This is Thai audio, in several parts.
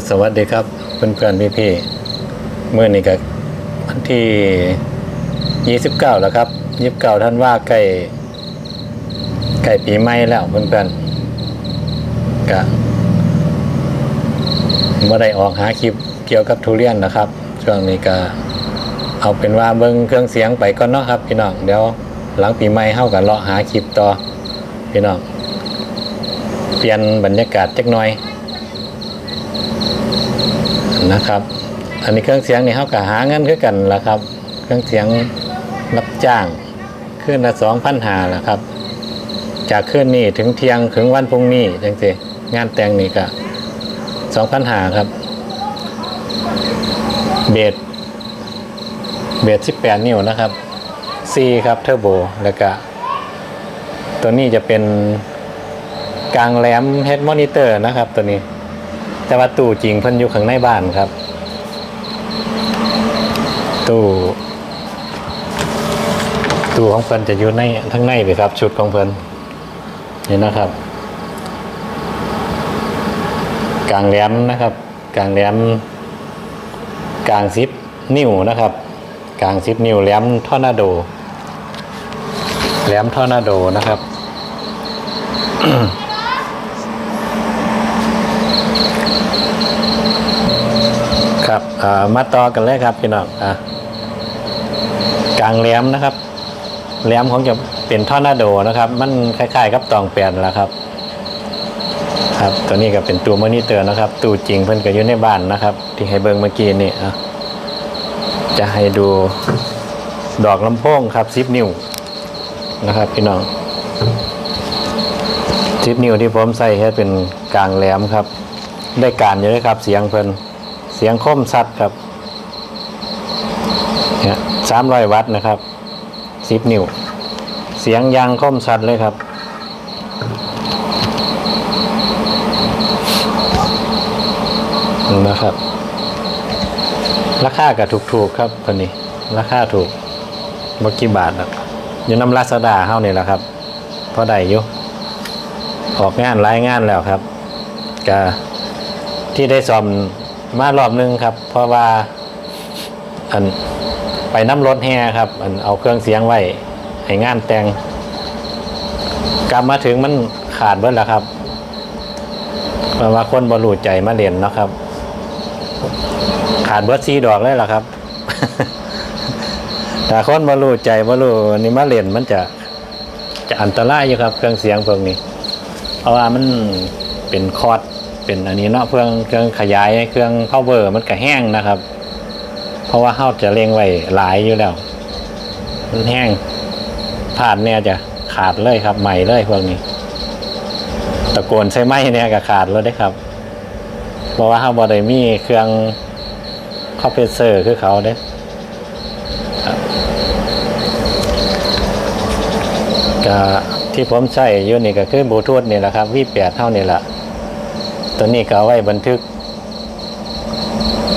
ก็สวัสดีครับเพื่อนเพื่อนพี่พี่ๆเมื่อนี้ก็วันที่ 29 แล้วครับ 29 ท่านว่าใกล้ใกล้ปีใหม่แล้วเพื่อนเพื่อนๆก็ไม่ได้ออกหาคลิปเกี่ยวกับทุเรียนนะครับ ช่วงนี้ก็เอาเป็นว่าเบิ้งเครื่องเสียงไปก่อนเนาะครับพี่น้องเดี๋ยวหลังปีใหม่เข้ากันเลาะหาคลิปต่อพี่น้องเปลี่ยนบรรยากาศจักหน่อย นะครับ อันนี้เครื่องเสียงนี่เขาก็หาเงินคือกันละครับ เครื่องเสียงรับจ้างขึ้นละสองพันหาละครับ จากขึ้นนี่ถึงเที่ยงถึงวันพรุ่งนี้จังสิงานแต่งนี่ก็สองพันหาครับ เบสเบสสิบแปดนิ้วนะครับซีครับเทอร์โบแล้วก็ตัวนี้จะเป็นกลางแหลมเฮดมอนิเตอร์นะครับตัวนี้ แต่ว่าตู้จริงเพิ่นอยู่ข้างในบ้านครับ ตู้ตู้ของเพิ่นจะอยู่ในทั้งในเลยครับ ชุดของเพิ่นนี่นะครับ กลางแหลมนะครับ กลางแหลมกลางซิปนิ้วนะครับ กลางซิปนิ้วแหลมทอร์นาโดแหลมทอร์นาโดนะครับ ครับมาต่อกันเลยครับพี่น้องอะกลางแหลมนะครับแหลมของจะเป็นท่อนาโดนะครับ มันคล้ายๆกับตองแปดแล้วครับ ครับตัวนี้ก็เป็นตัวมอนิเตอร์นะครับตู้จริงเพิ่นก็อยู่ในบ้านนะครับ ที่ให้เบิ่งเมื่อกี้นี่อะจะให้ดูดอกลำโพงครับซิปนิ้วนะครับ พี่น้องซิปนิ้วที่ผมใส่ให้เป็นกลางแหลมครับ ได้การอยู่เลยครับเสียงเพิ่น เสียงคมสัดครับเนี่ยสามร้อยวัตต์นะครับสิบนิ้ว เสียงยางคมสัดเลยครับ นะครับ ราคาก็ถูกๆครับตัวนี้ ราคาถูกบกี่บาทนะอยู่น้ำลาซาดาเฮ้านี่แหละครับเพราะได้อยู่ออกงานรายงานแล้วครับก็ที่ได้ซ่อม มารอบนึงครับ เพราะว่า อันไปน้ำรถแห่ครับ อันเอาเครื่องเสียงไว้ให้งานแต่งกลับมาถึงมันขาดเบิดแล้วครับเพราะว่าคนบรูใจมาเรียนเนาะครับ ขาดเบิดซีดอกเลยล่ะครับแต่คนบรูใจบรูนี่มาเรียนมันจะจะอันตรายอยู่ครับ เครื่องเสียงพวกนี้ เพราะว่ามันเป็นคอร์ด เป็นอันนี้เนาะเครื่องเครื่องขยายเครื่อง power มันก็แห้งนะครับ เพราะว่าเฮาจะเล็งไว้หลายอยู่แล้ว มันแห้งผ่านเนี่ยจะขาดเลยครับใหม่เลยพวกนี้ ตะโกนใช้ไม้เนี่ยก็ขาดแล้วได้ครับ เพราะว่าเฮาบ่ไดมีเครื่องคอมเพรสเซอร์คือเขาเด้ก็ที่ผมใช้อยู่นี่ก็คือบลูทูธนี่แหละครับ V8 เท่านี่แหละ ตัวนี้ก็เอาไว้บันทึก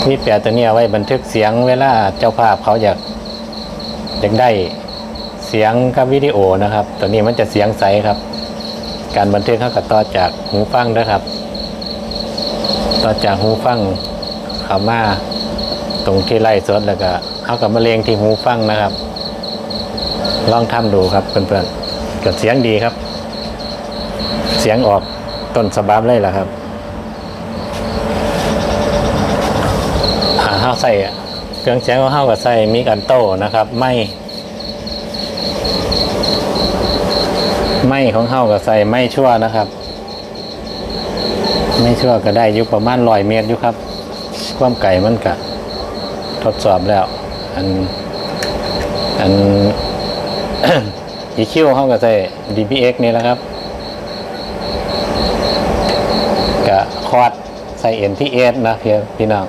มีแปดตัวนี้เอาไว้บันทึกเสียงเวลาเจ้าภาพเขาอยากอยากได้เสียงกับวิดีโอนะครับ ตัวนี้มันจะเสียงใสครับ การบันทึกเขาก็ต่อจากหูฟังนะครับ ต่อจากหูฟังเขามาตรงที่ไล่สดแล้วก็เขากับมาเรียงที่หูฟังนะครับ ลองทำดูครับเพื่อนๆก็เสียงดีครับ เสียงออกต้นสบับเลยล่ะครับ หาข้าใส่เครื่องเสียงของข้าวกับใส่มิกอันโตนะครับ ไม่ไม่ของข้าวกับใส่ไม่ชั่วนะครับ ไม่ชั่วก็ได้อยุประมาณร้อยเมตรอยู่ครับ ความไก่มันกะทดสอบแล้ว อันอันอีคิวเข้ากับใส่ DPX นี่แหละครับกะคอร์ดใส่ NTS นะพี่พี่น้อง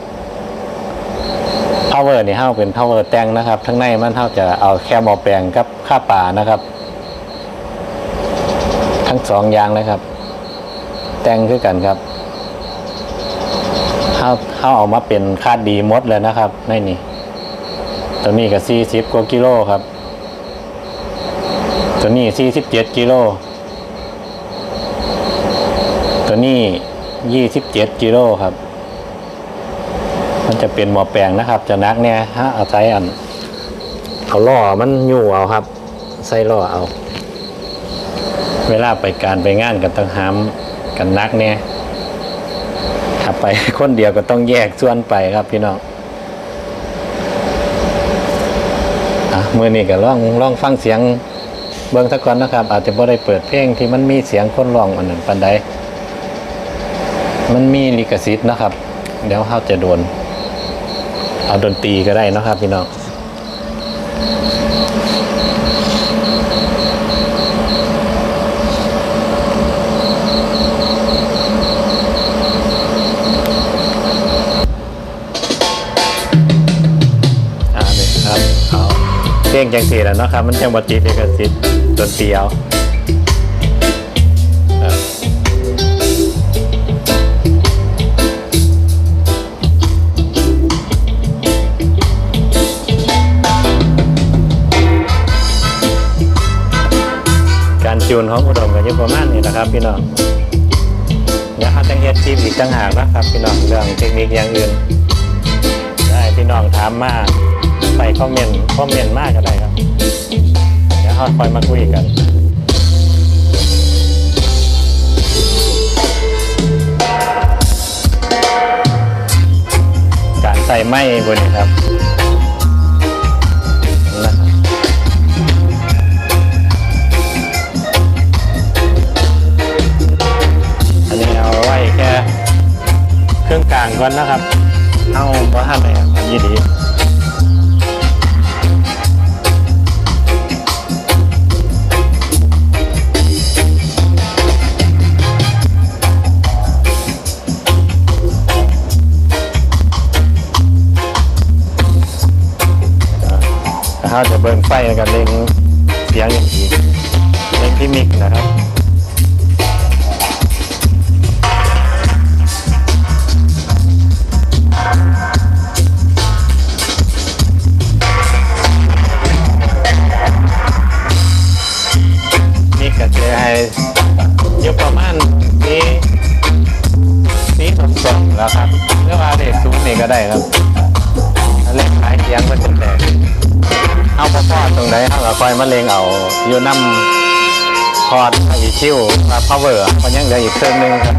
power นี่เท่าเป็น power แตงนะครับทั้งในมันเท่าจะเอาแค่หมอแปลงกับค่าป่านะครับ ทั้งสองอย่างเลยครับ แตงคือกันครับเข้าเข้าเอามาเป็นคาดดีมดเลยนะครับในนี่ตัวนี้ก็สี่สิบกว่ากิโลครับ ตัวนี้สี่สิบเจ็ดกิโลตัวนี้ยี่สิบเจ็ดกิโลครับ มันจะเป็นหมอแปลงนะครับ จะนักเนี่ยฮะเอาใช้อัน เอาล่อมันอยู่เอาครับ ใส่ล่อเอา เวลาไปการไปงานกันต้องหามกันนักเนี่ยถ้าไปคนเดียวก็ต้องแยกส่วนไปครับพี่น้องอะมือนี้ก็ล่องล่องฟังเสียงเบิ้งสักก่อนนะครับ อาจจะไม่ได้เปิดเพลงที่มันมีเสียงคนร้องอันนั้นปันใดมันมีลิขสิทธิ์นะครับ เดี๋ยวเขาจะโดน เอาดนตรีก็ได้นะครับพี่น้องอ่าเนี่ยครับเอาเพลงจังสีแล้วเนาะครับ มันจังบติดเอกสิทธิ์ดนตรีเอา จูนของอุดมกับยุประมาณนี้นะครับ พี่น้องเดี๋ยวเขาจังเฮ็ดคลิปอีกต่างหากนะครับ พี่น้องเรื่องเทคนิคอย่างอื่น ได้พี่น้องถามมาใส่คอมเมนต์คอมเมนต์มากก็ได้ครับ เดี๋ยวเราคอยมาคุยกันการใส่ไม้บนนี้ครับางก่อนนะครับ เอาว่าทำอะไรครับยี่ดีถ้าจะเบิร์นไฟแล้วก็เล็งเสียงอย่างอีกเล็งที่มิกนะครับ คอยมาเลงเอาอยู่น้ำพอดอีคิวมาพาวเวอร์มันยังเหลืออีกเครื่องหนึงครับ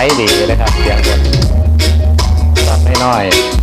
ไซส์ดีเลยครับเสียงบนตัดน้อยๆ